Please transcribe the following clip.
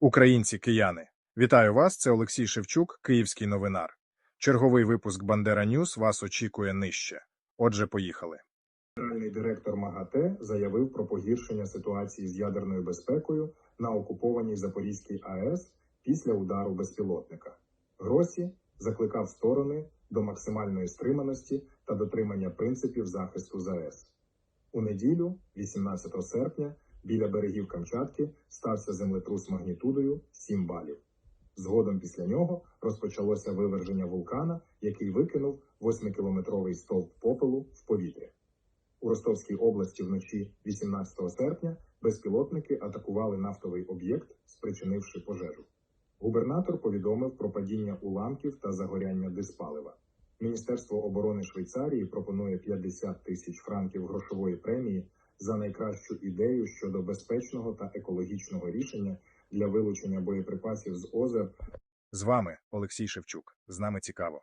Українці, кияни, вітаю вас. Це Олексій Шевчук, Київський новинар. Черговий випуск Бандера Ньюс вас очікує нижче. Отже, поїхали. Генеральний директор МАГАТЕ заявив про погіршення ситуації з ядерною безпекою на окупованій Запорізькій АЕС після удару безпілотника. Гросі закликав сторони до максимальної стриманості та дотримання принципів захисту ЗАЕС. У неділю, 18 серпня, біля берегів Камчатки стався землетрус магнітудою 7 балів. Згодом після нього розпочалося виверження вулкана, який викинув 8-кілометровий стовп попелу в повітря. У Ростовській області вночі 18 серпня безпілотники атакували нафтовий об'єкт, спричинивши пожежу. Губернатор повідомив про падіння уламків та загоряння диспалива. Міністерство оборони Швейцарії пропонує 50 тисяч франків грошової премії за найкращу ідею щодо безпечного та екологічного рішення для вилучення боєприпасів з озер З вами Олексій Шевчук. З нами цікаво.